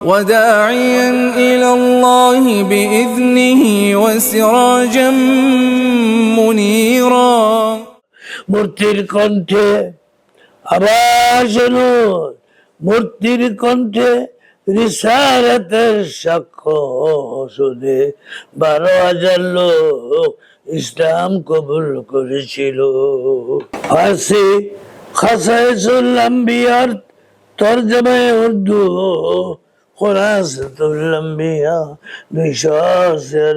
وداعيا إلى الله بإذنه وسراجا منيرا মূর্তির কণ্ঠে আবার শুনুন মূর্তির কণ্ঠে রিসালাতের সাক্ষ্য শুনে বারো হাজার লোক ইসলাম কবুল করেছিল ফার্সি খাসাইসুল আম্বিয়ার তর্জমায় উর্দু খোলাসাতুল আম্বিয়া দুইশো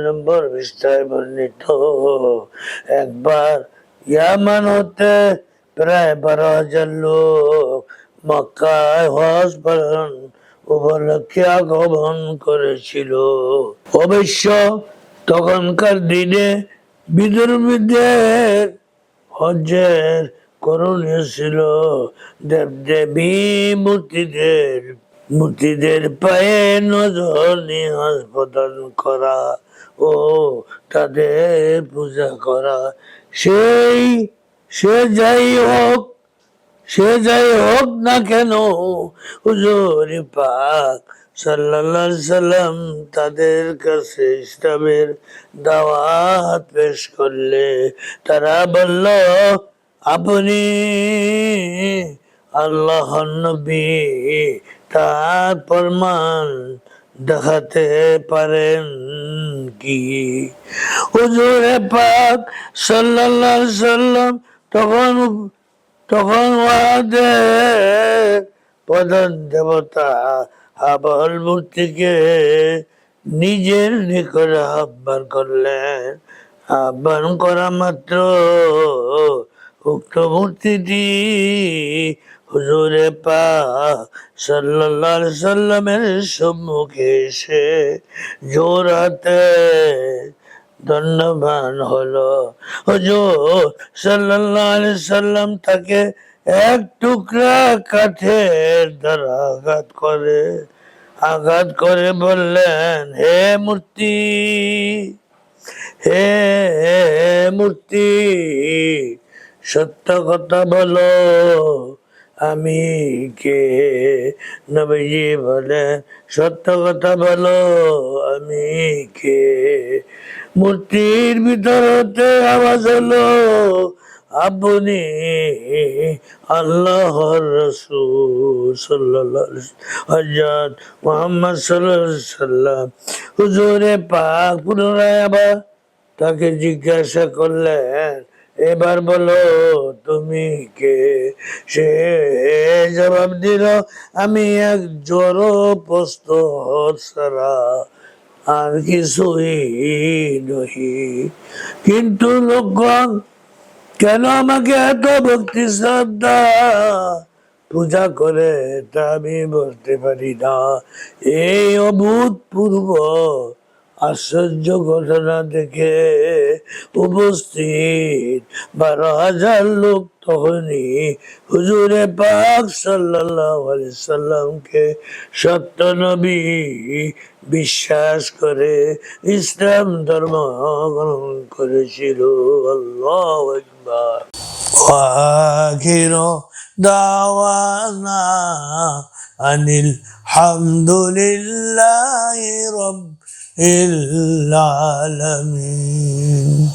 নম্বর পৃষ্ঠায় বর্ণিত। একবার ইয়ামান প্রায় বারো হাজার লোক উপলক্ষে আগমন করেছিল। অবশ্য তখনকার দিনে বিদর্মীদের হজ্জের করণীয় ছিল। দেবদেবী মূর্তিদের মূর্তিদের পায়ে নজর নিয়ে প্রদান করা ও তাদের পূজা করা। সেই, সে যাই হোক, সে যাই হোক না কেন, হুজুর পাক সাল্লাল্লাহু সাল্লাম তাদের কাছে ইসলামের দাওয়াত পেশ করলে, তারা বলল, আপনি আল্লাহ নবী তার প্রমাণ দেখাতে পারেন কি? হুজুরে পাক সাল্লাল্লাহু সাল্লাম তখন তখন ওদের প্রধান দেবতা হাবল মূর্তিকে নিজের নিকট আহ্বান করলেন। আহ্বান করা মাত্র উক্ত মূর্তিটি হুজুরে পা আলাইহি সাল্লামের সম্মুখে এসে জোর হাতে ধন্যবান হলো। হুজুর সাল্লাল্লাহু সাল্লাম তাকে এক টুকরা কাঠের দ্বারা আঘাত করে আঘাত করে বললেন, হে মূর্তি হে মূর্তি সত্য কথা বলো। আমি কে? নবীজি বলে সত্য কথা বলো, আমি কে? মূর্তির ভিতর হতে আওয়াজ হলো, আপনি সাল্লাল্লাহু হজরত মোহাম্মদ সাল্লাম হুজুরে পাক পুনরায় আবার তাকে জিজ্ঞাসা করলেন এবার বলো, তুমি কে? সে জবাব দিল, আমি এক জড় প্রস্তর ছাড়া আর কিছুই নহি। কিন্তু লোকগণ, কেন আমাকে এত ভক্তি শ্রদ্ধা? পূজা করে তা আমি বলতে পারি না। এই অভূতপূর্ব আশ্চর্য ঘটনা দেখে উপস্থিত বারো হাজার লোক তখনই হুজুরে পাক সাল্লামকে সত্য নবী বিশ্বাস করে ইসলাম ধর্ম গ্রহণ করেছিল। দাওয়ানা আনিল হামদুলিল্লাহ রব العالمين